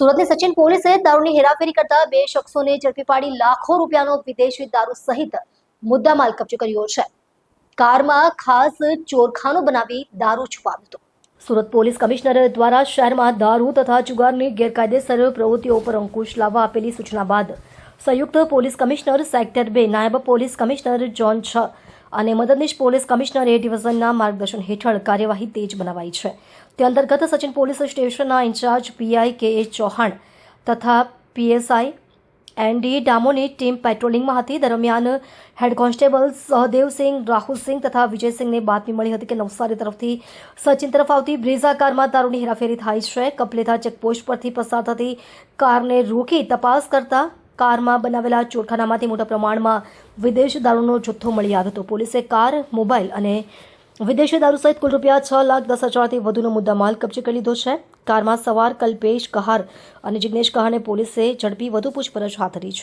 સુરતની સચિન પોલીસે દારૂની હેરાફેરી કરતા બે શખ્સોને ઝડપી પાડી લાખો રૂપિયાનો વિદેશી દારૂ સહિત મુદ્દામાલ કબજે કર્યો છે. કારમાં ખાસ ચોરખાનું બનાવી દારૂ છુપાવ્યો હતો. સુરત પોલીસ કમિશનર દ્વારા શહેરમાં દારૂ તથા જુગારની ગેરકાયદેસર પ્રવૃત્તિઓ પર અંકુશ લાવવા આપેલી સૂચના બાદ સંયુક્ત પોલીસ કમિશનર સેક્ટર બે, નાયબ પોલીસ કમિશનર જોન છ અને મદદનીશ પોલીસ કમિશનર એ ડિવિઝનના માર્ગદર્શન હેઠળ કાર્યવાહી તેજ બનાવાઈ છે. તે અંતર્ગત સચિન પોલીસ સ્ટેશનના incharge PI K A Chauhan તથા પીએસઆઈ એનડી ડામોની ટીમ પેટ્રોલિંગમાં હતી. દરમિયાન હેડ કોન્સ્ટેબલ સહદેવસિંહ રાહુલસિંહ તથા વિજયસિંહને બાતમી મળી હતી કે નવસારી તરફથી સચિન તરફ આવતી બ્રેઝા કારમાં દારૂની હેરાફેરી થાય છે. કપલેથા ચેકપોસ્ટ પરથી પસાર થતી કારને રોકી તપાસ કરતા કારમાં બનાવેલા ચોરખાનામાંથી મોટા પ્રમાણમાં વિદેશ દારૂનો જથ્થો મળી આવ્યો હતો. પોલીસે કાર, મોબાઈલ અને વિદેશી દારૂ સહિત કુલ રૂપિયા છ લાખ દસ હજારથી વધુનો મુદ્દામાલ કબજે કરી લીધો છે. કારમાં સવાર, કલ્પેશ કહાર અને જિગ્નેશ કહારને પોલીસે ઝડપી વધુ પૂછપરછ હાથ ધરી છે.